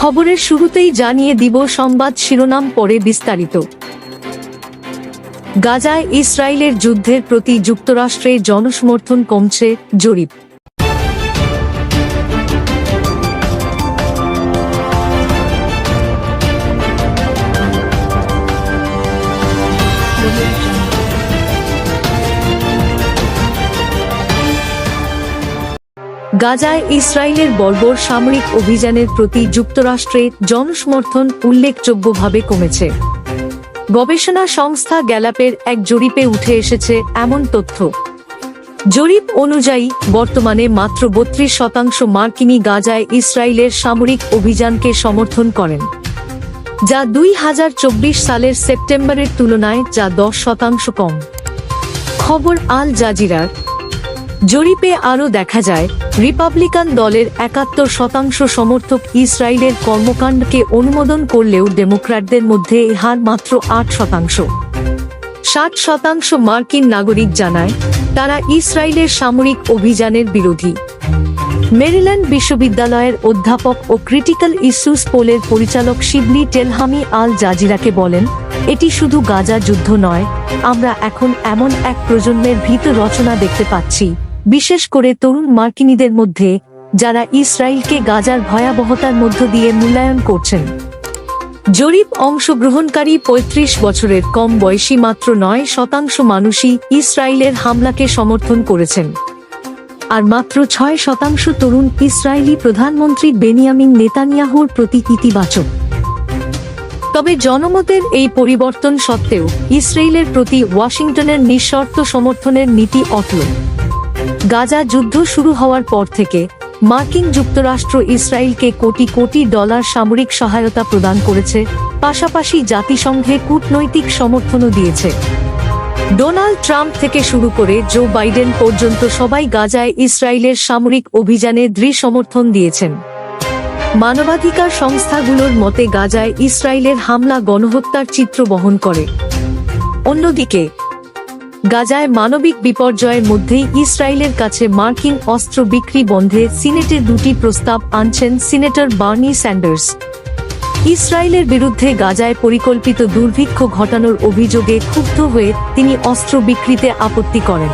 খবরের শুরুতেই জানিয়ে দিব সংবাদ শিরোনাম পরে বিস্তারিত। গাজায় ইসরায়েলের যুদ্ধের প্রতি যুক্তরাষ্ট্রে জনসমর্থন কমছে, জরিপ। গাজায় ইসরায়েলের বর্বর সামরিক অভিযানের প্রতি যুক্তরাষ্ট্রে জনসমর্থন উল্লেখযোগ্যভাবে কমেছে। গবেষণা সংস্থা গ্যালাপের এক জরিপে উঠে এসেছে এমন তথ্য। জরিপ অনুযায়ী, বর্তমানে মাত্র বত্রিশ শতাংশ মার্কিনী গাজায় ইসরায়েলের সামরিক অভিযানকে সমর্থন করেন, যা দুই হাজার চব্বিশ সালের সেপ্টেম্বরের তুলনায় যা দশ শতাংশ কম। খবর আল জাজিরার। জরিপে আরও দেখা যায়, রিপাবলিকান দলের একাত্তর শতাংশ সমর্থক ইসরায়েলের কর্মকাণ্ডকে অনুমোদন করলেও ডেমোক্র্যাটদের মধ্যে এ হার মাত্র আট শতাংশ। ষাট শতাংশ মার্কিন নাগরিক জানায়, তারা ইসরায়েলের সামরিক অভিযানের বিরোধী। মেরিল্যান্ড বিশ্ববিদ্যালয়ের অধ্যাপক ও ক্রিটিক্যাল ইস্যুস পোলের পরিচালক শিবলি টেলহামি আল জাজিরাকে বলেন, এটি শুধু গাজা যুদ্ধ নয়, আমরা এখন এমন এক প্রজন্মের ভীত রচনা দেখতে পাচ্ছি। বিশেষ করে তরুণ মার্কিনীদের মধ্যে, যারা ইসরায়েলকে গাজার ভয়াবহতার মধ্য দিয়ে মূল্যায়ন করছেন। জরিপ অংশগ্রহণকারী ৩৫ বছরের কম বয়সী মাত্র নয় শতাংশ মানুষই ইসরায়েলের হামলাকে সমর্থন করেছেন। আর মাত্র ছয় শতাংশ তরুণ ইসরায়েলি প্রধানমন্ত্রী বেনিয়ামিন নেতানিয়াহুর প্রতি ইতিবাচক। তবে জনমতের এই পরিবর্তন সত্ত্বেও, ইসরায়েলের প্রতি ওয়াশিংটনের নিঃশর্ত সমর্থনের নীতি অটল। গাজা যুদ্ধ শুরু হওয়ার পর থেকে মার্কিন যুক্তরাষ্ট্র ইসরায়েলকে কোটি কোটি ডলার সামরিক সহায়তা প্রদান করেছে, পাশাপাশি জাতিসংঘে কূটনৈতিক সমর্থনও দিয়েছে। ডোনাল্ড ট্রাম্প থেকে শুরু করে জো বাইডেন পর্যন্ত সবাই গাজায় ইসরায়েলের সামরিক অভিযানে দৃঢ় সমর্থন দিয়েছেন। মানবাধিকার সংস্থাগুলোর মতে গাজায় ইসরায়েলের হামলা গণহত্যার চিত্র বহন করে। অন্যদিকে গাজায় মানবিক বিপর্যয়ের মধ্যেই ইসরায়েলের কাছে মার্কিন অস্ত্র বিক্রি বন্ধে সিনেটে দুটি প্রস্তাব আনছেন সিনেটর বার্নি স্যান্ডার্স। ইসরায়েলের বিরুদ্ধে গাজায় পরিকল্পিত দুর্ভিক্ষ ঘটানোর অভিযোগে ক্ষুব্ধ হয়ে তিনি অস্ত্র বিক্রিতে আপত্তি করেন।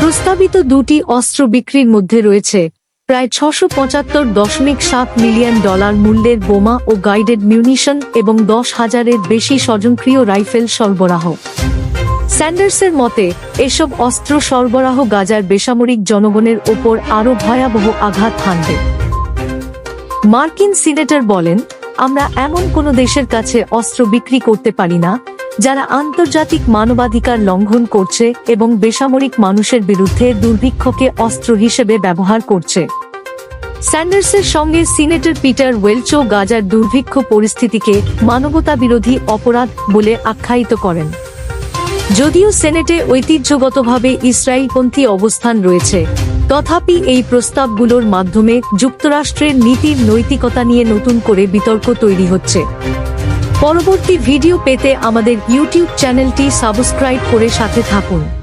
প্রস্তাবিত দুটি অস্ত্র বিক্রির মধ্যে রয়েছে প্রায় ছশো পঁচাত্তর দশমিক সাত মিলিয়ন ডলার মূল্যের বোমা ও গাইডেড মিউনিশন এবং দশ হাজারের বেশি স্বজনক্রিয় রাইফেল সরবরাহ। স্যান্ডার্সের মতে, এসব অস্ত্র সরবরাহ গাজার বেসামরিক জনগণের ওপর আরও ভয়াবহ আঘাত হানবে। মার্কিন সিনেটর বলেন, আমরা এমন কোনো দেশের কাছে অস্ত্র বিক্রি করতে পারি না, যারা আন্তর্জাতিক মানবাধিকার লঙ্ঘন করছে এবং বেসামরিক মানুষের বিরুদ্ধে দুর্ভিক্ষকে অস্ত্র হিসেবে ব্যবহার করছে। স্যান্ডার্সের সঙ্গে সিনেটর পিটার ওয়েলচো গাজার দুর্ভিক্ষ পরিস্থিতিকে মানবতা বিরোধী অপরাধ বলে আখ্যায়িত করেন। যদিও সেনেটে ঐতিহ্যগতভাবে ইসরায়েলপন্থী অবস্থান রয়েছে, তথাপি এই প্রস্তাবগুলোর মাধ্যমে যুক্তরাষ্ট্রের নীতির নৈতিকতা নিয়ে নতুন করে বিতর্ক তৈরি হচ্ছে। পরবর্তী ভিডিও পেতে আমাদের ইউটিউব চ্যানেলটি সাবস্ক্রাইব করে সাথে থাকুন।